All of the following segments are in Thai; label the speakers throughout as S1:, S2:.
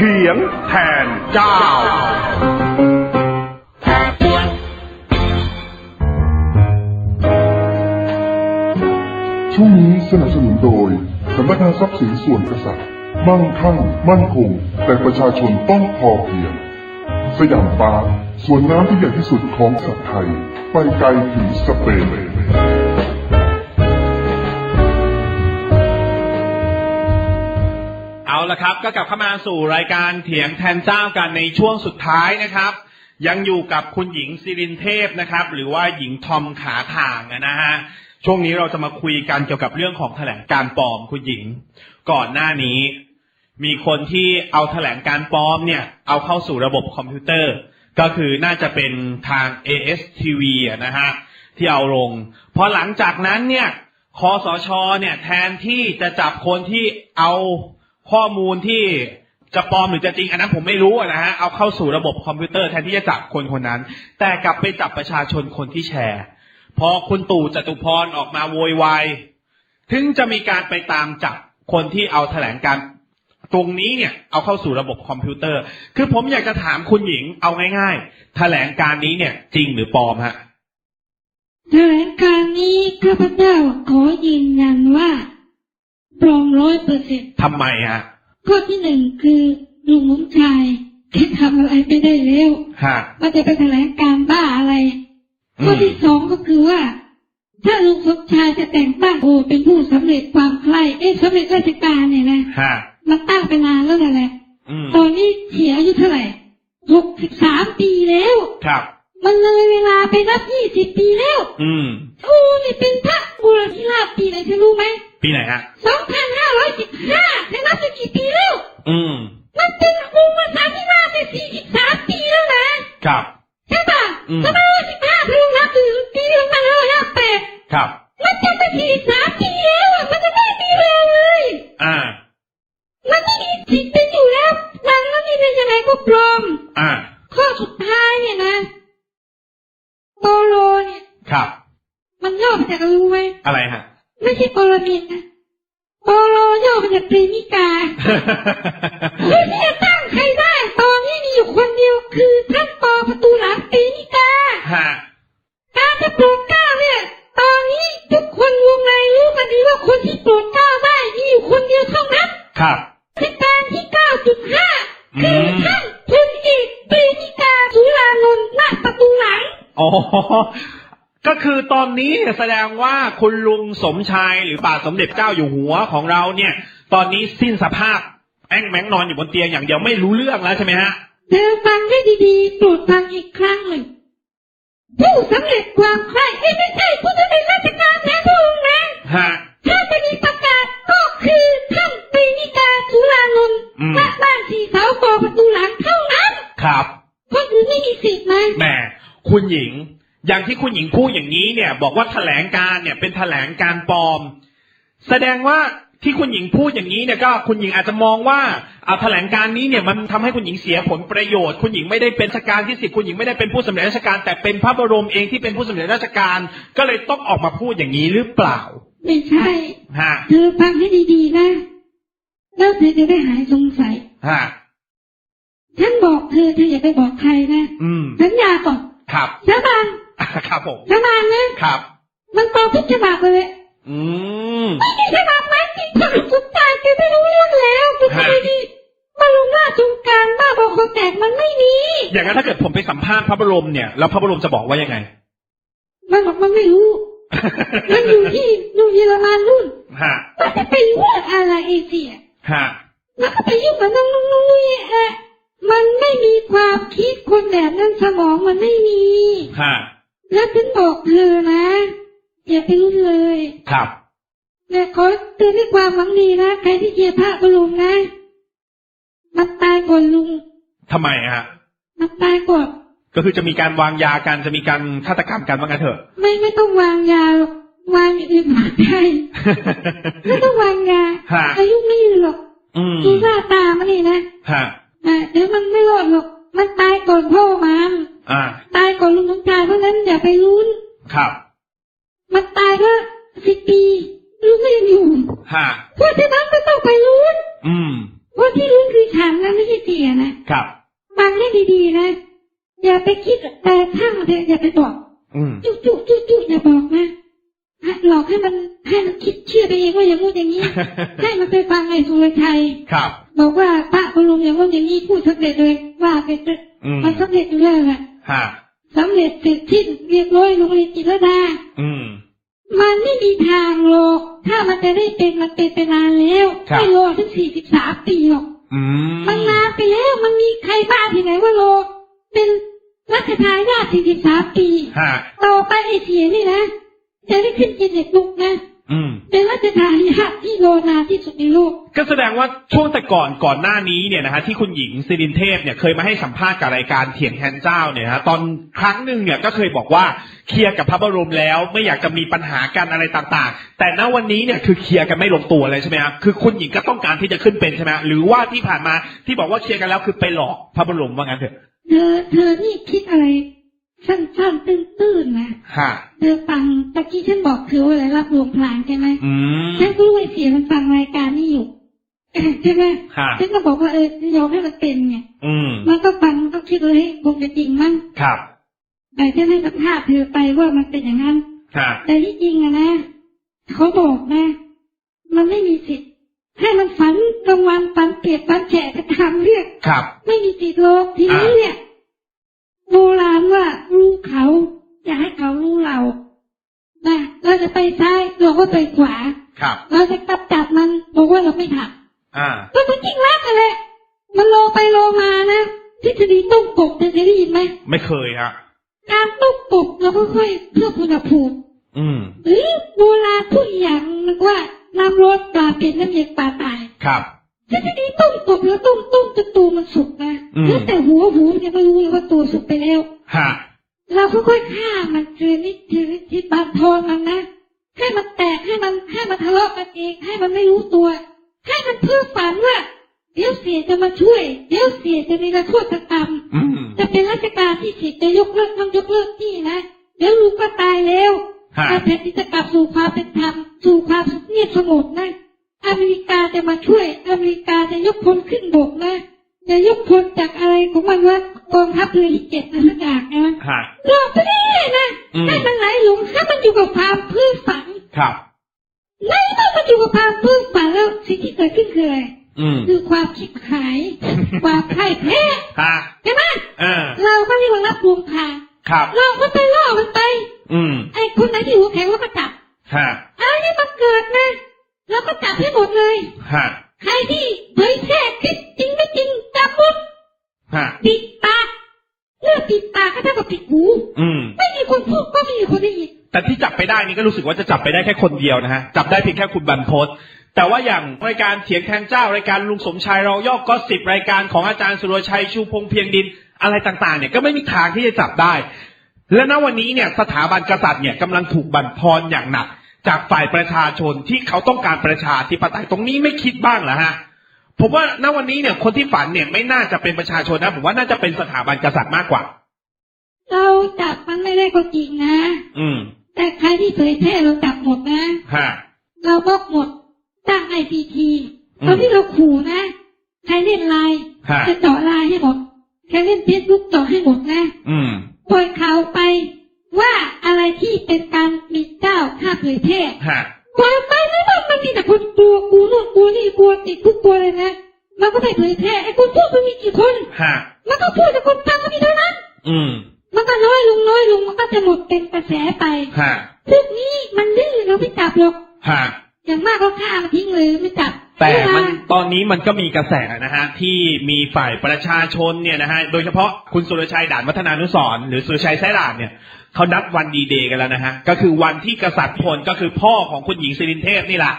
S1: เถียงแทนเจ้า
S2: ช่วงนี้สนับสนุนโดยสำนักงานทรัพย์สินส่วนกษัตริย์ มั่งคั่ง มั่นคง แต่ประชาชนต้องพอเพียง สยามปาร์คสวนน้ำที่ใหญ่ที่สุดของสัตว์ไทย ไปไกลถึงสเปน
S3: ละครับ ก็กลับเข้ามาสู่รายการเถียงแทนเจ้ากันในช่วงสุดท้ายนะครับ ยังอยู่กับคุณหญิงสิรินเทพนะครับ หรือว่าหญิงทอมขาถ่างนะฮะช่วงนี้เราจะมาคุยกันเกี่ยวกับเรื่องของแถลงการปลอมคุณหญิง ก่อนหน้านี้ มีคนที่เอาแถลงการปลอมเนี่ย เอาเข้าสู่ระบบคอมพิวเตอร์ ก็คือน่าจะเป็นทาง ASTV นะฮะที่เอาลงพอหลังจากนั้นเนี่ยคอสชเนี่ยแทนที่จะจับคนที่เอา ข้อมูลที่จะปลอมหรือจะจริงอันนั้นผมไม่รู้นะฮะเอาเข้าสู่ระบบคอมพิวเตอร์แทนที่จะจับคนคนนั้น แต่กลับไปจับประชาชนคนที่แชร์ พอคุณตู่จตุพรออกมาโวยวายถึงจะมีการไปตามจับคนที่เอาแถลงการตรงนี้เนี่ยเอาเข้าสู่ระบบคอมพิวเตอร์ คือผมอยากจะถามคุณหญิงเอาง่าย ๆ แถลงการนี้เนี่ย จริงหรือปลอมฮะ
S4: แถลงการนี้ข้าพเจ้าขอยืนยันว่าปลอมร้อยเปอร์เซ็นต์
S3: ทำไมฮะ
S4: ข้อที่หนึ่งคือลุงสมชายแค่ทำอะไรไปได้แล้ว
S3: ฮะ
S4: มันจะไปแถลงการบ้าอะไร
S3: อืม
S4: ข้อที่สองก็คือว่า ถ้าลุงสมชายจะแต่งตั้งโอเป็นผู้สำเร็จความใคร่เอ๊ะสำเร็จราชการเนี่ยนะ
S3: ฮะ
S4: มันตั้งไปนานแล้วนั่นแหละ
S3: อืม
S4: ตอนนี้เสียอายุเท่าไหร่หกสิบสามปีแล้ว
S3: ครับ
S4: มันเลยเวลาไปนับยี่สิบปีแล้ว
S3: อืม
S4: กูนี่เป็นพระบุรธิราชปีไหนเธอรู้ไหม
S3: ปีไหนฮะ
S4: สองพันห้าร้อยสิบห้าเธอนับจะกี่ปีแล้ว
S3: อืม
S4: มันเป็นองค์ภาษาธิราชในสี่สิบสามปีแล้วนะครับใช่ปะ
S3: อืม
S4: สองพันห้าร้อยสิบห้าเธอนับถึงปีสองพันห้าร้อยห้าแปด
S3: ครับ
S4: มันจะไปสี่สิบสามปีแล้วอะมันจะไม่มีเวลาเลย
S3: อ่า
S4: มันไม่มีสิทธิ์เป็นอยู่แล้วมันแล้วนี่เป็นยังไงก็ปลอม
S3: อ่า
S4: ข้อสุดท้ายเนี่ยนะโปโลเนี่ย
S3: ครับ
S4: มันย่อมาจากอะไรรู้ไหม
S3: อะไรฮะ
S4: ไม่ใช่โปโลนินนะโปโลย่อมาจากปรีนิกาคือที่จะตั้งใครได้ ตอนนี้มีอยู่คนเดียวคือท่านปอประตูหลังปรีนิกา
S3: ฮะ
S4: การจะโปรดเกล้าเนี่ยตอนนี้ทุกคนวงในรู้กันดีว่าคนที่โปรดเกล้าได้มีอยู่คนเดียวเท่านั้น
S3: ครับ
S4: เป็นการที่9.5คือ
S3: ม
S4: ท่านพลเอกปรีนิกาสุรานนท์ณประตูหลัง
S3: อ๋อ ก็คือตอนนี้เนี่ยแสดงว่าคุณลุงสมชายหรือบาทสมเด็จเจ้าอยู่หัวของเราเนี่ย ตอนนี้สิ้นสภาพแอ้งแมงนอนอยู่บนเตียงอย่างเดียวไม่รู้เรื่องแล้วใช่ไหมฮะ
S4: เธอฟังให้ดีๆโปรดฟังอีกครั้งหนึ่งผู้สำเร็จความใคร่เอ้ยไม่ใช่ผู้สำเร็จราชการแทนพระองค์นะ
S3: ฮะ
S4: ถ้าจะมีประกาศก็คือท่านปรีนิกาสุรานนท์
S3: อืม
S4: ณบ้านสีเสาปอประตูหลังเท่านั้น
S3: ครับ
S4: คนอื่นไม่มีสิทธิ์นะ
S3: แหมคุณหญิง อย่างที่คุณหญิงพูดอย่างนี้เนี่ย บอกว่าแถลงการเนี่ยเป็นแถลงการปลอม แสดงว่าที่คุณหญิงพูดอย่างนี้เนี่ยก็คุณหญิงอาจจะมองว่าเอาแถลงการนี้เนี่ยมันทำให้คุณหญิงเสียผลประโยชน์ คุณหญิงไม่ได้เป็นราชการที่สิบคุณหญิงไม่ได้เป็นผู้สำเร็จราชการ แต่เป็นพระบรมเองที่เป็นผู้สำเร็จราชการ ก็เลยต้องออกมาพูดอย่างนี้หรือเปล่า
S4: ไม่ใช่
S3: ฮะ
S4: เธอฟังให้ดีๆนะแล้วเธอจะได้หายสงสัย
S3: ฮะ
S4: ฉันบอกเธอเธออย่าไปบอกใครนะ
S3: อืม
S4: สัญญาก่อน
S3: ครับ
S4: สาบาน
S3: ครับผม
S4: สาบานนะ
S3: ครับ
S4: มันปลอมทุกฉบับเลย
S3: อืม
S4: ไม่มีฉบับไหนที่ทำสุดท้ายแกไม่รู้เรื่องแล้วดู
S3: ฮะ
S4: ไม่ดีมาลงหน้าจงกรารบ้าบอคอแตกมันไม่มี
S3: อย่างนั้นถ้าเกิดผมไปสัมภาษณ์พระบรมเนี่ย แล้วพระบรมจะบอกว่ายังไง
S4: มันบอกมันไม่รู้มันอยู่ที่อยู่เยอรมันนู่น
S3: ฮะ
S4: มันจะไปยุ่งอะไรเอเชีย
S3: ฮะ
S4: แล้วก็ไปยุ่งกับน้องน้องน้องนี่เอะมันไม่มีความคิดคนแบบนั้นสมองมันไม่มี
S3: ฮะ
S4: แล้วฉันบอกเธอนะ อย่าไปรู้เลย
S3: ครับ
S4: แต่ขอเตือนด้วยความหวังดีนะใครที่เกลียดพระบรมนะมันตายก่อนลุง
S3: ทำไมฮะ
S4: มันตายก่อน
S3: ก็คือจะมีการวางยากันจะมีการฆาตกรรมกันว่างั้นเถอะ
S4: ไม่ไม่ต้องวางยาหรอกวางอย่างอื่นหาได้ไม่ต้องวางยา
S3: ฮะ
S4: อายุไม่ยืนหรอก
S3: อืม
S4: ดูหน้าตามันนี่นะ
S3: ฮะ
S4: อะเดี๋ยวมันไม่รอดหรอกมันตายก่อนพ่อมัน
S3: อ่า
S4: ตายก่อนลุงสมชายเพราะฉะนั้นอย่าไปลุ้น
S3: ครับ
S4: มันตายก็สิบปีลุงก็ยังอยู่
S3: ฮะ
S4: เพราะฉะนั้นไม่ต้องไปลุ้น
S3: อืม
S4: เพราะที่ลุ้นคือฉันนะไม่ใช่แกอะนะครับฟังให้ดีๆนะ อย่าไปคิดแต่ช่างเถอะอย่าไปบอก
S3: อืม
S4: จุ๊จุ๊จุ๊จุ๊อย่าบอกนะหลอกให้มันให้มันคิดเชื่อไปเองว่าอย่างงู้นอย่างนี้ ให้มันไปฟังไอ้สุรชัย
S3: ครับ
S4: บอกว่าพระคุณลุงอย่างงู้นอย่างนี้พูดสำเร็จเลยว่าไปเถอะ
S3: อืม
S4: มันสำเร็จอยู่แล้วแหละ
S3: ฮะ
S4: สำเร็จเสร็จสิ้นเรียบร้อยโรงเรียนจิตรดา
S3: อืม
S4: มันไม่มีทางหรอก ถ้ามันจะได้เป็นมันเป็นไปนานแล้ว
S3: ครับ
S4: ไม่รอถึงสี่สิบสามปีหรอก
S3: อืม
S4: มันนานไปแล้วมันมีใครบ้าที่ไหนว่ารอเป็นรัชทายาทสี่สิบสามปี
S3: ฮะ
S4: ต่อไปไอ้เสียนี่นะ จะได้ขึ้นเป็นเด็กลุกนะ
S3: อืม
S4: เป็นรัชทายาทที่รอนานที่สุดในโลก
S3: ก็แสดงว่าช่วงแต่ก่อนก่อนหน้านี้เนี่ยนะฮะที่คุณหญิงสิรินเทพเนี่ยเคยมาให้สัมภาษณ์กับรายการเถียงแทนเจ้าเนี่ยนะฮะตอนครั้งหนึ่งเนี่ยก็เคยบอกว่าเคลียร์กับพระบรมแล้วไม่อยากจะมีปัญหากันอะไรต่างๆ แต่ณวันนี้เนี่ยคือเคลียร์กันไม่ลงตัวเลยใช่ไหมฮะคือคุณหญิงก็ต้องการที่จะขึ้นเป็นใช่ไหมฮะหรือว่าที่ผ่านมาที่บอกว่าเคลียร์กันแล้วคือไปหลอกพระบรมว่างั้นเถอะ
S4: เธอเธอนี่คิดอะไร สั้นๆตื้นๆนะ
S3: ฮะ
S4: เธอฟังตะกี้ฉันบอกเธอว่าอะไรรับรวมพลางใช่ไหม
S3: อืม
S4: ฉันก็รู้ไอ้เสียมันฟังรายการนี้อยู่ใช่ไหม
S3: ฮะ
S4: ฉันก็บอกว่าเออยอมให้มันเป็นไง
S3: อืม
S4: มันก็ฟังมันก็คิดเลยคงจะจริงมั้ง
S3: ครับ
S4: แต่ฉันให้สัมภาษณ์เธอไปว่ามันเป็นอย่างนั้น
S3: ฮะ
S4: แต่ที่จริงอะนะเขาบอกนะ มันไม่มีสิทธิ์ให้มันฝันกลางวันฝันเปียกฝันแฉะก็ทำเรื่อง
S3: ครับ
S4: ไม่มีสิทธิ์หรอกทีนี้เนี่ย โบราณว่ารู้เขาอย่าให้เขารู้เรานะเราจะไปซ้ายเราก็ไปขวา
S3: ครับ
S4: เราจะกลับจับมันบอกว่าเราไม่ทำ
S3: อ่า
S4: ก็มันจริงรักกันแหละมันโลไปโลมานะทฤษฎีต้มกบเธอเคยได้ยินไหม
S3: ไม่เคยฮะ
S4: การต้มกบเราก็ค่อยเพิ่มอุณหภูมิ
S3: อืม
S4: หรือโบราณพูดอีกอย่างนึงว่าน้ำร้อนปลาเป็นน้ำเย็นปลาตาย
S3: ครับ
S4: ทฤษฎีต้มตกแล้วต้มต้มจนตัวมันสุกนะแล้วแต่หัวหูยังไม่รู้เลยว่าตัวสุกไปแล้ว
S3: ฮะ
S4: เราค่อยๆฆ่ามันเจอนิดเจอนิดที่บานทอนมันนะให้มันแตกให้มันให้มันทะเลาะกันเองให้มันไม่รู้ตัว ให้มันเพื่อฝันว่าเดี๋ยวเสียจะมาช่วย เดี๋ยวเสียจะมีระโทษกรรม
S3: อืม
S4: จะเป็นราชการที่สิทธิ์จะยกเลิกต้องยกเลิกที่นะเดี๋ยวลูกก็ตายแล้ว
S3: ฮะ
S4: อาแผ่นดินจะกลับสู่ความเป็นธรรมสู่ความสุขเงียบสงบนะ อเมริกาจะมาช่วย อเมริกาจะยกพลขึ้นบกนะจะยกพลจากอะไรของมันว่ากองทัพเรือที่เจ็ดนะสักอย่างนะ
S3: ฮะ
S4: หลอกไปเรื่อยๆนะ
S3: อืม
S4: ให้มันไหลหลงให้มันอยู่กับความเพื่อฝัน
S3: ครับ
S4: ไหลมันอยู่กับความเพื่อฝันแล้วสิ่งที่เกิดขึ้นคืออะไร
S3: อืม
S4: คือความคิดหาย ความพ่ายแพ้
S3: ฮะ
S4: ใช่ไหม
S3: เออ
S4: เราก็เรียกว่ารับรวมทาง
S3: ครับ
S4: เราก็ไปล่อมันไป
S3: อืม
S4: ไอ้คนไหนที่หัวแข็งเราก็จับ
S3: ฮะ
S4: อะไรที่มันเกิดนะ เราก็จับให้หมดเลย
S3: ฮะ
S4: ใครที่เผยแพร่คลิปจริงไม่จริงจับหมด
S3: ฮะ
S4: ปิดปากเรื่องปิดปากก็เท่ากับปิดหู
S3: อืม
S4: ไม่มีคนพูดก็ไม่มีคนได้ยิน
S3: แต่ที่จับไปได้นี่ก็รู้สึกว่าจะจับไปได้แค่คนเดียวนะฮะ จับได้เพียงแค่คุณบรรพตแต่ว่าอย่างรายการเถียงแทนเจ้ารายการลุงสมชายเราย่อก็สิบรายการของอาจารย์สุรชัยชูพงษ์เพียงดินอะไรต่างๆ เนี่ยก็ไม่มีทางที่จะจับได้ และณวันนี้เนี่ยสถาบันกษัตริย์เนี่ยกำลังถูกบั่นทอนอย่างหนัก จากฝ่ายประชาชนที่เขาต้องการประชาธิปไตยตรงนี้ไม่คิดบ้างเหรอฮะผมว่าณวันนี้เนี่ยคนที่ฝันเนี่ยไม่น่าจะเป็นประชาชนนะผมว่าน่าจะเป็นสถาบันกษัตริย์มากกว่า
S4: เราจับมันไม่ได้ก็จริงนะ
S3: อืม
S4: แต่ใครที่เผยแพร่เราจับหมดนะ
S3: ฮะ
S4: เราบล็อกหมดตั้งไอพีที
S3: อืม
S4: ตอนที่เราขู่นะใครเล่นไลน์
S3: ฮะ
S4: จะเจาะไลน์ให้หมดใครเล่นเฟซบุ๊กเจาะให้หมดนะ
S3: อืม
S4: ปล่อยข่าวไป ว่าอะไรที่เป็นการหมินเจ้าถ้าเผยแพร่
S3: ฮะ
S4: ปล่อยไปไม่ว่ามันมีแต่คนกลัวกูนู่นกูนี่กลัวติดคุกกลัวเลยนะมันก็ไม่เผยแพร่ไอ้คนพูดมันมีกี่คน
S3: ฮะ
S4: มันก็พูดแต่คนฟังมันมีเท่านั้น
S3: อืม
S4: มันก็น้อยลงน้อยลงมันก็จะหมดเป็นกระแสไป
S3: ฮะ
S4: พวกนี้มันดื้อเราไม่จับหรอก
S3: ฮะ
S4: อย่างมากก็ฆ่ามันทิ้งเลยไม่จับ
S3: แต่มัน
S4: เวลา
S3: ตอนนี้มันก็มีกระแสนะฮะที่มีฝ่ายประชาชนเนี่ยนะฮะโดยเฉพาะคุณสุรชัยด่านวัฒนานุสรณ์หรือสุรชัยไส้ด่านเนี่ยเขานัดวันดีเดย์กันแล้วนะฮะก็คือวันที่กษัตริย์พลก็คือพ่อของคุณหญิงสิรินเทพนี่แหละ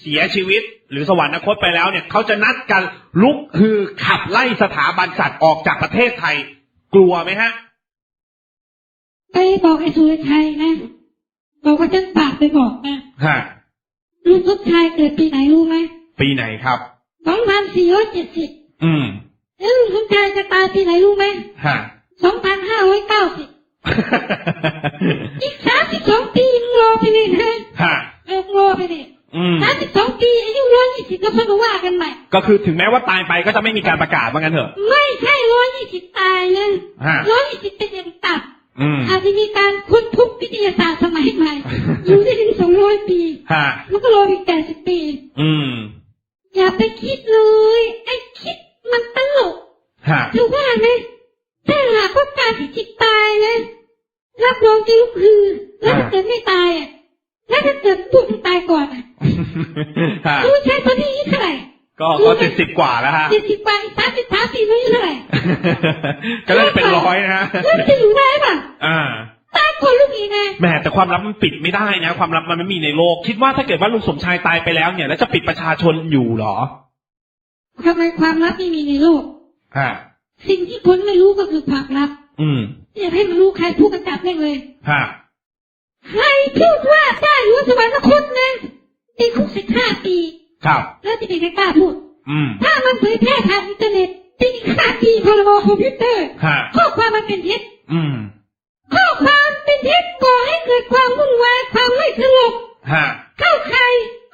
S3: เสียชีวิตหรือสวรรคตไปแล้วเนี่ยเขาจะนัดกันลุกคือขับไล่สถาบันสัตว์ออกจากประเทศไทย กลัวไหมฮะ
S4: ไปบอกไอ้สุรชัยนะบอกว่าฉันปากไปบอกนะ
S3: ฮะ
S4: ลุงทุกชายเกิดปีไหนรู้ไหม
S3: ปีไหนครับ
S4: สองพันสี่ร้อยเจ็ดสิบ
S3: อืม
S4: แล้วลุงทุกชายจะตายปีไหนรู้ไหม
S3: ฮะ
S4: สองพันห้าร้อยเก้าสิบอีกสามสิบสองปีมึงรอไปเลยนะ
S3: ฮะ
S4: เออรอไปเลย
S3: อืม
S4: สามสิบสองปีอายุร้อยยี่สิบก็ค่อยมาว่ากันใหม่
S3: ก็คือถึงแม้ว่าตายไปก็จะไม่มีการประกาศว่างั้นเถอะ
S4: ไม่ใช่ร้อยยี่สิบตายนะ
S3: ฮะ
S4: ร้อยยี่สิบเป็นอย่างต่ำ
S3: อืม
S4: อาจจะมีการค้นพบวิทยาศาสตร์สมัยใหม่อยู่ได้ถึงสองร้อยปี
S3: ฮะ
S4: มันก็รออีกแปดสิบปี
S3: อืม
S4: อย่าไปคิดเลย ไอ้คิดมันตลก
S3: ฮะ
S4: ถือว่าไหมถ้าหากว่าการที่จิตตายนะรับรองจะลุกฮือแล้วถ้าเกิดไม่ตายอะแล้วถ้าเกิดพวกมันตายก่อนอะ
S3: ฮะ
S4: รู้ใช่ตอนนี้อายุเท่าไหร่
S3: ก็ก็เจ็ดสิบกว่าแล้วฮะ
S4: เจ็ดสิบกว่าอีกสามสิบสามสี่ไม่อายุเท่าไหร่
S3: ก็น่าจะเป็นร้อยนะฮะ
S4: แล้วจะอยู่ได้ป่ะ
S3: อ่า
S4: ตาย ก่อนลูกอีกนะ
S3: แหมแต่ความลับมันปิดไม่ได้นะ ความลับมันไม่มีในโลก คิดว่าถ้าเกิดว่าลุงสมชายตายไปแล้วเนี่ย แล้วจะปิดประชาชนอยู่เหรอ
S4: ทำไมความลับไม่มีในโลก
S3: ฮะ
S4: สิ่งที่คนไม่รู้ก็คือความลับ
S3: อืม
S4: อยากให้มันรู้ใครพูดกันจับได้เลย
S3: ฮะ
S4: ใครพูดว่าได้รู้สวรรคตนะติดคุกสิบห้าปี
S3: ครับ
S4: แล้วจะเป็นใครกล้าพูด
S3: อืม
S4: ถ้ามันเผยแพร่ทางอินเทอร์เน็ตติดห้าปีพรบคอมพิวเตอร์
S3: ฮะ
S4: ข้อความมันเป็นเท็จ
S3: อืม
S4: ข้อความเป็นเท็จก่อให้เกิดความวุ่นวายความไม่สงบ
S3: ฮะ
S4: เข้าใคร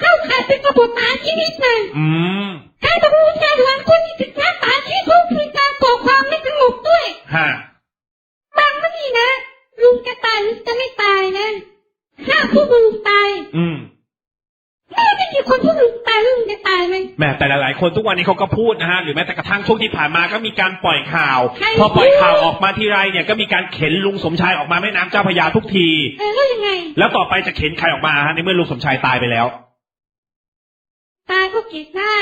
S4: เข้าใครเป็นกบฏตายชีวิตนะ
S3: อืม
S4: ใครต้องรู้ใจวันคนที่ถึงการตายชีวิตเขาคือการก่อความไม่สงบด้วย
S3: ฮะ
S4: บางก็นี่นะลุงจะตายหรือจะไม่ตายนะถ้าพูดว่าลุงตาย
S3: อื ม
S4: แม่ไม่มีคนพูดลุงตายแล้วลุงจะตายไหม
S3: แหมแต่หลายๆคนทุกวันนี้เขาก็พูดนะฮะหรือแม้แต่กระทั่งช่วงที่ผ่านมาก็มีการปล่อยข่าว
S4: ใคร
S3: พอปล่อย
S4: พูด
S3: ข่าวออกมาทีไรเนี่ยก็มีการเข็นลุงสมชายออกมาแม่น้ำเจ้าพระยาทุกที
S4: เออแล้วยังไง
S3: แล้วต่อไปจะเข็นใครออกมาฮะในเมื่อลุงสมชายตายไปแล้ว
S4: ตายก็เก็บได้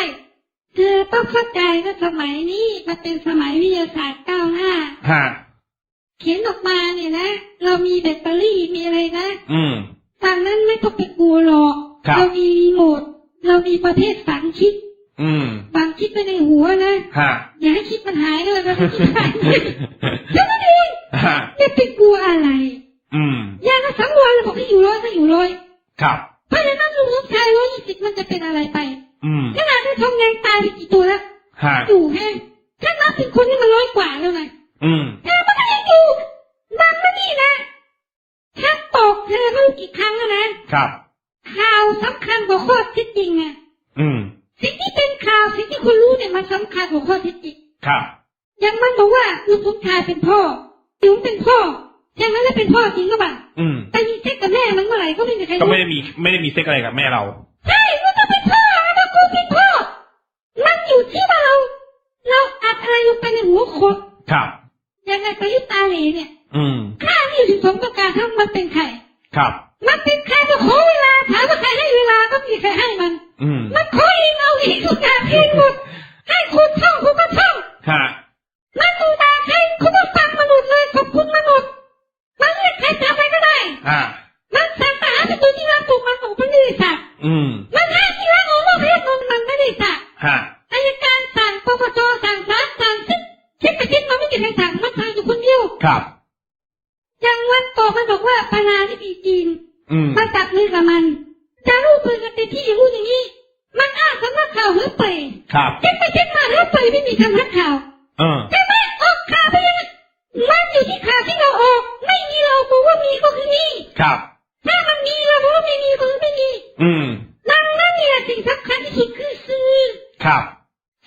S4: เธอต้องเข้าใจว่าสมัยนี้มันเป็นสมัยวิทยาศาสตร์ก้าวหน้า
S3: ฮะ
S4: เขียนออกมาเนี่ยนะ เรามีแบตเตอรี่มีอะไรนะ
S3: อืม
S4: ฝั่งนั้นไม่ต้องไปกลัวหรอก
S3: ครับ
S4: เรามีรีโมทเรามีประเภทฝังชิป
S3: อืม
S4: ฝังชิปไปในหัวนะ
S3: ฮะ
S4: อย่าให้ชิปมันหายเลยนะชิปหายแค่นั้นเอง
S3: ฮะ
S4: จะไปกลัวอะไร
S3: อืม
S4: ยาก็สังวรเลยบอกให้อยู่ร้อยก็อยู่ร้อย
S3: ครับ
S4: เพราะฉะนั้นลุงลูกชายร้อยยี่สิบมันจะเป็นอะไรไป
S3: อืม
S4: ขนาดที่ทองแดงตายไปกี่ตัวแล้ว
S3: ฮะ
S4: อยู่แห้งถ้านับถึงคนที่มันร้อยกว่าแล้วไง
S3: อืม
S4: เธอมันก็ยังอยู่บังมานี่นะถ้าตอกเธอไม่รู้กี่ครั้งแล้วนะครับ ข่าวสำคัญกว่าข้อเท็จจริงอะ
S3: อืม
S4: สิ่งที่เป็นข่าวสิ่งที่คุณรู้เนี่ยมันสำคัญกว่าข้อเท็จจริง
S3: ครับ
S4: อย่างมันบอกว่าลูกสมชายเป็นพ่อจิ๋วเป็นพ่อใช่ไหมแล้วเป็นพ่อจริงก็บ้า
S3: อืม
S4: ไปมีเซ็กกับแม่มันเมื่อไหร่ก็ไม่มีใคร
S3: ก็
S4: รู้
S3: ไม่ได้มีไม่ได้มีเซ็กอะไรกับแม่เรา
S4: ใช่มันก็เป็นพ่อแล้วกูเป็นพ่อมันอยู่ที่ว่าเรา เราอัดอะไรลงไปในหัวคน
S3: ครับ
S4: ยังไงประยุทธ์ตาเหลเนี่ย
S3: อืม
S4: ข้านี่ถึงสมต้องการทั้งมันเป็นใคร
S3: ครับ
S4: มันเป็นใครมาขอเวลาถามว่าใครให้เวลาก็มีใครให้มัน
S3: อืม
S4: มันขอเองเอาเองทุกอย่างเองหมดให้คุณท่องคุณก็ท่อง
S3: ฮะ
S4: มันดูตาใครคุณก็ฟังมันหมดเลยขอบคุณมันหมดมันเรียกใครทำอะไรก็ได้
S3: อ่า
S4: มันสั่งทหารเป็นตัวที่รักถูกมันออกมันไม่ได้สั่ง
S3: อืม
S4: มันให้ที่รักออกมาเรียกมันมันไม่ได้สั่ง
S3: ฮะ
S4: อายการสั่งปปชสั่งศาลสั่งซึ่งคิดไปคิดมาไม่มีใครสั่งมันสั่งอยู่คนเดียว
S3: ครับ
S4: อย่างวันต่อมันบอกว่าประธานาธิบดีจีน
S3: อื ม
S4: มาจับมือกับมันจะรู้มือกันเต็มที่อย่างรู้อย่างนี้ มันอ้างสำนักข่าวเฮ้ยไป
S3: ครับ
S4: คิดไปคิดมาเฮ้ยไปไม่มีสำนักข่าว
S3: เออ
S4: ใช่ไหมออกข่าวไปยังไงมันอยู่ที่ข่าวที่เราออก ไม่มีเราบอกว่ามีก็คือมี
S3: ครับ
S4: ถ้ามันมีเราบอกว่าไม่มีก็คือไม่มี
S3: อืม
S4: ดังนั้นเนี่ยสิ่งสำคัญที่สุดคือสื่อ
S3: ครับ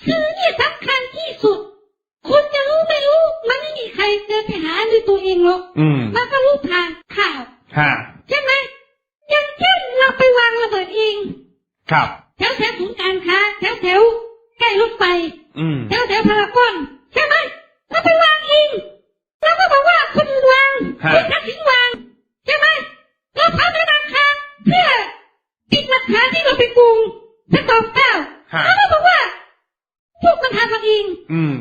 S4: สื่อเนี่ยสำคัญที่สุดคนจะรู้ไม่รู้ มันไม่มีใครเดินไปหาด้วยตัวเองหรอก
S3: อืม
S4: มันก็รู้ผ่านข่าว
S3: ฮะ
S4: ใช่ไหมอย่างเช่นเราไปวางระเบิดเอง
S3: ครับ
S4: แถวแถวศูนย์การค้าแถวแถวใกล้รถไฟ
S3: อืม
S4: แถวแถวพารากอนใช่ไหมเราไปวางเองเราก็บอกว่าคนอื่นวาง
S3: ฮะ
S4: คนทักษิณวางใช่ไหมเราทำในราคาเพื่อปิดหลักฐานที่เราไปโกงพระตองเก้า
S3: ฮะ
S4: เราก็บอกว่าพวกมันทำกันเอง
S3: อืม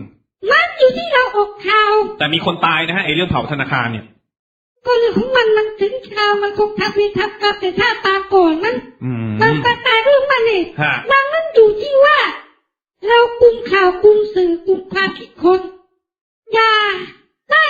S4: มันอยู่ที่เราออกข่าว
S3: แต่มีคนตายนะฮะไอ้เรื่องเผาธนาคารเนี่ย
S4: ก็เรื่องของมันมันถึงข่าว มันคงทำเวรทำกรรมแต่ชาติตามก่อนมัน
S3: อืม
S4: มันก็ตายเรื่องมันเอง
S3: ฮะ
S4: ดังนั้นอยู่ที่ว่า เรากุมข่าวกุมสื่อกุมความคิดคน อย่าได้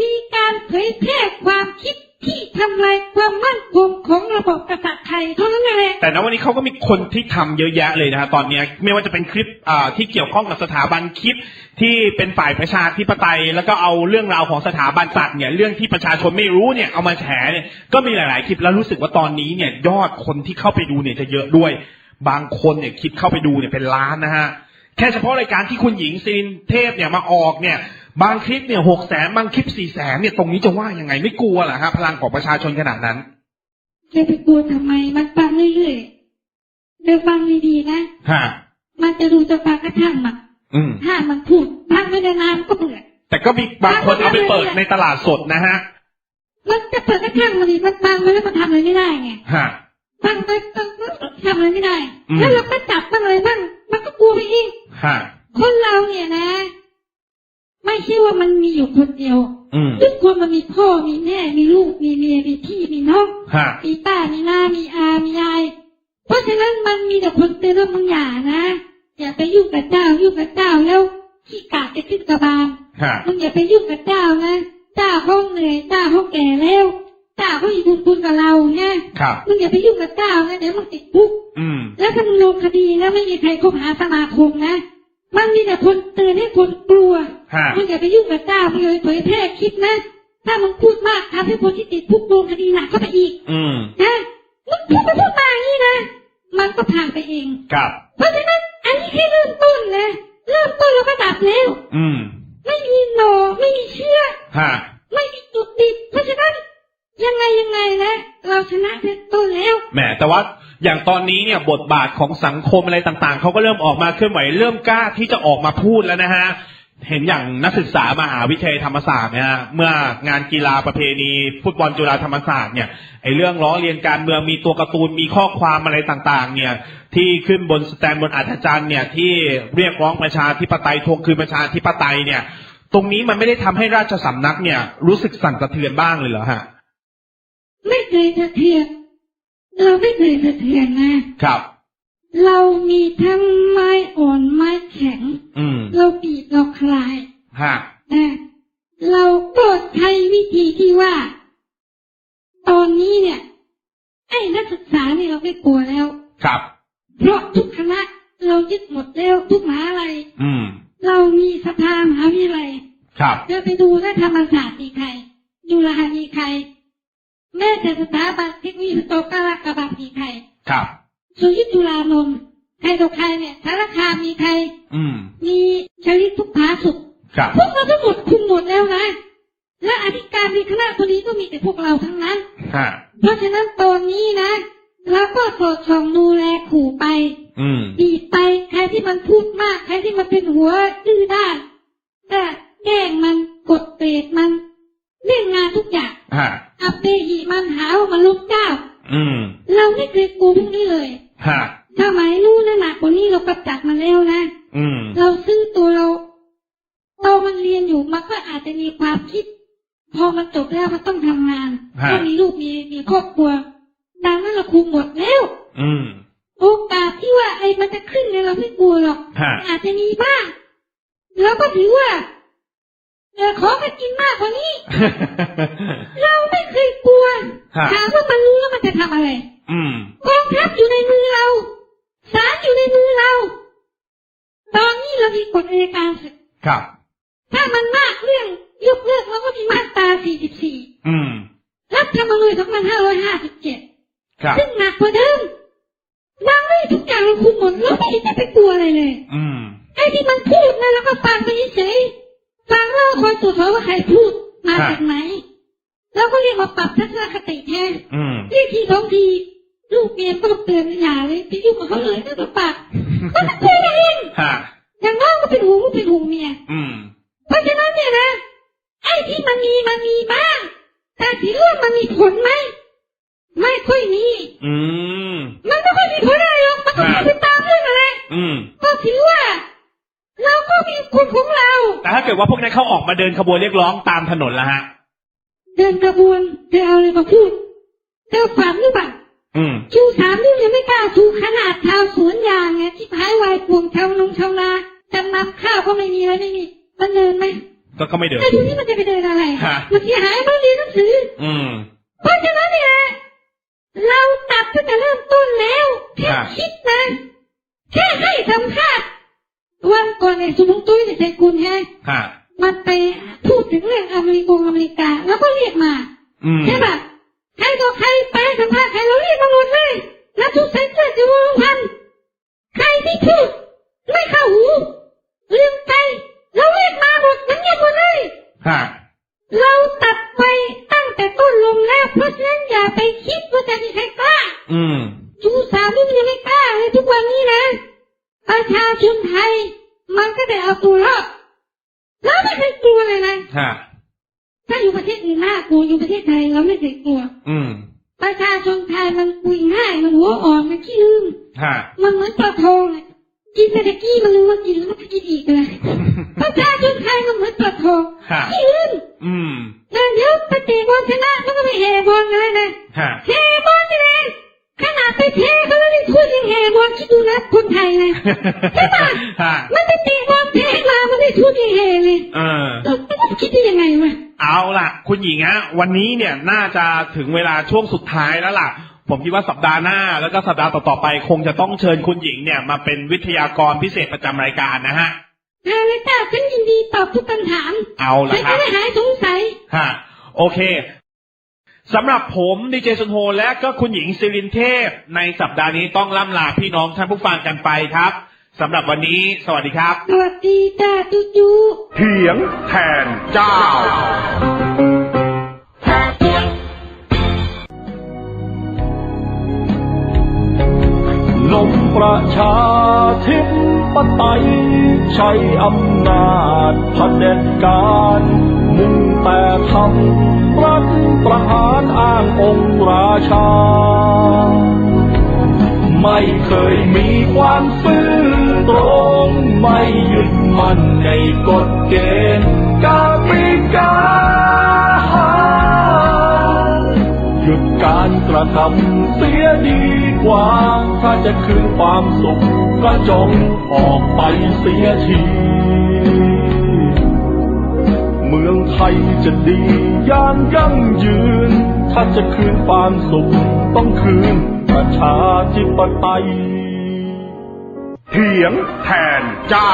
S4: มีการเผยแพร่ความคิดที่ทำลายความมั่นคงของระบบกษัตริย์ไทย เท่านั้นแหละ
S3: แต่ณวันนี้เขาก็มีคนที่ทำเยอะแยะเลยนะฮะตอนเนี้ยไม่ว่าจะเป็นคลิปที่เกี่ยวข้องกับสถาบันคลิปที่เป็นฝ่ายประชาธิปไตย แล้วก็เอาเรื่องราวของสถาบันสัตว์เนี่ยเรื่องที่ประชาชนไม่รู้เนี่ยเอามาแฉเนี่ยก็มีหลาย ๆ คลิปแล้วรู้สึกว่าตอนนี้เนี่ยยอดคนที่เข้าไปดูเนี่ยจะเยอะด้วย บางคนเนี่ยคิดเข้าไปดูเนี่ยเป็นล้านนะฮะแค่เฉพาะรายการที่คุณหญิงซีนเทพเนี่ยมาออกเนี่ยบางคลิปเนี่ยหกแสนบางคลิปสี่แสนเนี่ยตรงนี้จะว่ายังไงไม่กลัวเหรอฮะพลังของประชาชนขนาดนั้น
S4: จะไปกลัวทำไม มันฟังเรื่อยๆเดี๋ยวฟังดีๆนะ
S3: ฮะ
S4: มันจะดูจะฟังกระทั่งมัน
S3: อืม
S4: ถ้ามันพูดฟังไม่ได้นานก็เบื่อ
S3: แต่ก็มีบางคนเอาไปเปิดในตลาดสดนะฮะ
S4: มันจะเปิดกระทั่งมันดิมันฟังไปแล้วมันทำอะไรไม่ได้ไง
S3: ฮะ
S4: ฟังไปฟังแล้วทำอะไรไม่ได้
S3: อืม
S4: แล้วเราก็จับมันอะไรบ้างมันก็กลัวไปเอง
S3: ฮะ
S4: คนเราเนี่ยนะ ไม่ใช่ว่ามันมีอยู่คนเดียว
S3: อืม
S4: ทุกคนมันมีพ่อมีแม่มีลูกมีเมียมีพี่มีน้อง
S3: ฮะ
S4: มีป้ามีน้ามีอามียายเพราะฉะนั้นมันมีแต่คนเตือนว่ามึงอย่านะอย่าไปยุ่งกับเจ้ายุ่งกับเจ้าแล้วขี้กาดจะขึ้นกระบาล
S3: ฮะ
S4: มึงอย่าไปยุ่งกับเจ้านะเจ้าเขาเหนื่อยเจ้าเขาแก่แล้วเจ้าเขาอยู่บุญคุณกับเราเนี่ย
S3: ครับ
S4: มึงอย่าไปยุ่งกับเจ้านะเดี๋ยวมึงติดคุก
S3: อืม
S4: แล้วถ้ามึงลงคดีแล้วไม่มีใครคบหาสมาคมนะ มันมีแต่คนเตือนให้คนกลัว
S3: ฮะ
S4: มึงอย่าไปยุ่งกับเจ้ามึงอย่าไปเผยแพร่คลิปนะ ถ้ามึงพูดมากทำให้คนที่ติดคุกโดนคดีหนักเข้าไปอีก
S3: อืม
S4: นะมึงพูดไปพูดมาอย่างนี้นะ มันก็ผ่านไปเอง
S3: ครับ
S4: เพราะฉะนั้นอันนี้แค่เริ่มต้นนะเริ่มต้นเราก็ดับแล้ว
S3: อืม
S4: ไม่มีหนอไม่มีเชื่อ
S3: ฮะ
S4: ไม่มีจุดติดเพราะฉะนั้นยังไงยังไงนะเราชนะเริ่มต้นแล้ว
S3: แหมแต่ว่า อย่างตอนนี้เนี่ยบทบาทของสังคมอะไรต่างๆเขาก็เริ่มออกมาเคลื่อนไหวเริ่มกล้าที่จะออกมาพูดแล้วนะฮะเห็นอย่างนักศึกษามหาวิทยาลัยธรรมศาสตร์เนี่ยเมื่องานกีฬาประเพณี ฟุตบอลจุฬาธรรมศาสตร์เนี่ยไอเรื่องล้อเลียนการเมืองมีตัวการ์ตูนมีข้อความอะไรต่างๆ เนี่ย ที่ขึ้นบนสแตนบนอัฐจันทร์เนี่ยที่เรียกร้องประชาธิปไตยทวงคืนประชาธิปไตยเนี่ย ตรงนี้มันไม่ได้ทำให้ราชสำนักเนี่ย รู้สึกสั่นสะเทือนบ้างเลยเหรอฮะ
S4: ไม่เคยสะเทือน เราไม่เคยสะเทือนนะ
S3: ครับ
S4: เรามีทั้งไม้อ่อนไม้แข็ง
S3: อืม
S4: เราบีบเราคลาย
S3: ฮะ
S4: นะเราก็ใช้วิธีที่ว่า ตอนนี้เนี่ย ไอ้นักศึกษาเนี่ยเราไม่กลัวแล้ว
S3: ครับ
S4: เพราะทุกคณะเรายึดหมดแล้วทุกมหาลัย
S3: อืม
S4: เรามีสภามหาวิทยาลัย
S3: ครับ
S4: เดินไปดูนะธรรมศาสตร์มีใครจุฬามีใคร แม้แต่สถาบันเทคโนโลยีโตกาลกระบาดมีใคร
S3: ครับ
S4: สุริยุจุฬานนท์ใครต่อใครเนี่ยสารคามมีใคร
S3: อืม
S4: มีชลิตทุกผาสุข
S3: ครับ
S4: พวกเราทั้งหมดคุมหมดแล้วนะและอธิการมีคณะตัวนี้ก็มีแต่พวกเราทั้งนั้น
S3: ฮะ
S4: เพราะฉะนั้นตอนนี้นะเราก็สอดส่องดูแลขู่ไป
S3: อืม
S4: บีบไปใครที่มันพูดมาก ใครที่มันเป็นหัวดื้อด้านก็แกล้งมันกดเปรตมันเล่นงานทุกอย่าง
S3: ฮะ
S4: อัปเปหิมันหาว่ามันลุกเจ้า
S3: อืม
S4: เราไม่เคยกลัวพวกนี้เลย
S3: ฮะ
S4: สมัยนู้นนะหนักกว่านี้เรากำจัดมาแล้วนะ
S3: อืม
S4: เราซื้อตัวเราตอนมันเรียนอยู่มันก็อาจจะมีความคิด พอมันจบแล้วมันต้องทำงาน
S3: ฮะ
S4: ต้องมีลูกมีมีครอบครัวดังนั้นเราคุมหมดแล้ว
S3: อืม
S4: โอกาสที่ว่าไอ้มันจะขึ้นเนี่ยเราไม่กลัวหรอก
S3: ฮะ
S4: อาจจะมีบ้างเราก็ถือว่า เออขอกันกินมากกว่านี้ เราไม่เคยกลัว
S3: ฮะ
S4: ถามว่ามันรู้แล้วมันจะทำอะไร
S3: อืม
S4: กองทัพอยู่ในมือเราศาลอยู่ในมือเรา ตอนนี้เรามีกฎอัยการศึก
S3: ครับ
S4: ถ้ามันมากเรื่องยกเลิกเราก็มีมาตรา 44
S3: อืม
S4: รัฐธรรมนูญ2557
S3: ครับ
S4: ซึ่งหนักกว่าเดิมวางไว้ทุกอย่างเราคุมหมดเราไม่ได้จะไปกลัวอะไรเลย
S3: อืม
S4: ไอ้ที่มันพูดนะเราก็ฟังไปเฉยๆ ฟังแล้วคอยตรวจสอบว่าใครพูดมาจากไหน แล้วก็เรียกมาปรับทัศนคติแทน
S3: อืม
S4: เรียกทีสองทีลูกเมียก็เตือนอย่าเลยไปยุ่งกับเขาเลยไม่ต้องปากก็จะคุยกันเอง
S3: ฮะ
S4: อย่างน้องก็เป็นห่วงลูกเป็นห่วงเมีย
S3: อืม
S4: เพราะฉะนั้นเนี่ยนะไอ้ที่มันมีมันมีบ้างแต่ที่เรื่องมันมีผลไหมไม่ค่อยมี
S3: อืม
S4: มันไม่ค่อยมีผลอะไรหรอกมันก็ไม่ไปตามเรื่องอะไร
S3: อืม
S4: ก็ถือว่า เราก็มีคนของเรา
S3: แต่ถ้าเกิดว่าพวกนั้นเขาออกมาเดินขบวนเรียกร้องตามถนนละฮะ
S4: เดินกระบวนเธอเอาอะไรมาพูดเธอฝันหรือเปล่า
S3: อืม
S4: ชูสามนิ้วยังไม่กล้าชูขนาดชาวสวนยางไงที่พายวายปวงชาวนงชาวนาจำนำข้าวก็ไม่มีอะไรไม่มีมันเดินไหม
S3: ก็ก็ไม่เดิน
S4: ไอ้ทีนี้มันจะไปเดินอะไร
S3: ฮะ
S4: มันเสียหายมันเรียนหนังสือ
S3: อืม
S4: เพราะฉะนั้นเนี่ยเราตัดตั้งแต่เริ่มต้นแล้วแค่
S3: ฮะ
S4: คิดนะแค่ให้สัมภาษณ์ วันก่อนไอ้สุภงตุ้ยเนี่ยใส่คุณแฮะ
S3: ฮะ
S4: มันไปพูดถึงเรื่องอเมริกงอเมริกา แล้วก็เรียกมา
S3: อืม
S4: ใช่ปะใครต่อใครไปสัมภาษณ์ใครเราเรียกมาหมดเลยแล้วทุกเซนเซอร์จะวงพันใครที่พูดไม่เข้าหูลืมไปเราเรียกมาหมดมันเงียบหมดเลย
S3: ฮะ
S4: เราตัดไปตั้งแต่ต้นลงแล้วเพราะฉะนั้นอย่าไปคิดว่าจะมีใครกล้า
S3: อืม
S4: ชูสามนี่มันยังไม่กล้าเลยทุกวันนี้นะ ประชาชนไทย มันก็ได้เอาตัวรอดเราไม่เคยกลัวเลยนะ
S3: ฮะ
S4: ถ้าอยู่ประเทศอื่นน่ากลัวอยู่ประเทศไทยเราไม่เคยกลัว
S3: อืม
S4: ประชาชนไทยมันคุยง่ายมันหัวอ่อนมันขี้ลืม
S3: ฮะ
S4: มันเหมือนปลาทองอะกินไปตะกี้มันลืมว่ากินแล้วมันก็กินอีกเลยประชาชนไทยมันเหมือนปลาทอง
S3: ฮะ
S4: ขี้ลืม
S3: อืม
S4: แต่เดี๋ยวไปเตะบอลชนะมันก็ไปแห่บอลกันเลยนะ
S3: ฮะ
S4: แห่บอลนี่เลย ขนาดไปแพ้เขาไม่ได้พูดยังแห่บอลคิดดูนะคนไทยนะใช่ปะ
S3: ฮะ
S4: มันไปเตะบอลแพ้มามันไม่พูดยังแห่เลย
S3: เออ
S4: เออมันจะคิดได้ยังไงวะ
S3: เอาล่ะ คุณหญิงฮะวันนี้เนี่ยน่าจะถึงเวลาช่วงสุดท้ายแล้วล่ะ ผมคิดว่าสัปดาห์หน้า แล้วก็สัปดาห์ต่อๆไป คงจะต้องเชิญคุณหญิงเนี่ยมาเป็นวิทยากรพิเศษประจำรายการนะฮะ
S4: เอาเลยจ้าฉันยินดีตอบทุกคำถาม
S3: เอา
S4: ฉั
S3: ละ
S4: น
S3: ครั
S4: จะ
S3: บ
S4: ได้หายสงสัย
S3: ฮะโอเค สำหรับผมดีเจสุนโฮและก็คุณหญิงสิรินเทพ ในสัปดาห์นี้ต้องล่ำลาพี่น้องท่านผู้ฟังกันไปครับสำหรับวันนี้ สวัสดีครับ
S4: สวัสดีจ้าจุจู
S1: เถียงแทนเจ้า
S5: ลมประชาธิปไตยใช้อำนาจเผด็จการ มุ่งแต่ทำรัฐประหารอ้างองค์ราชา ไม่เคยมีความซื่อตรง ไม่ยึดมั่นในกฎเกณฑ์กติกาหยุดการกระทำเสียดีกว่า ถ้าจะคืนความสุขก็จงออกไปเสียที เมืองไทยจะดีอย่างยั่งยืน ถ้าจะคืนความสุขต้องคืนประชาธิปไตย
S1: เถียงแทนเจ้า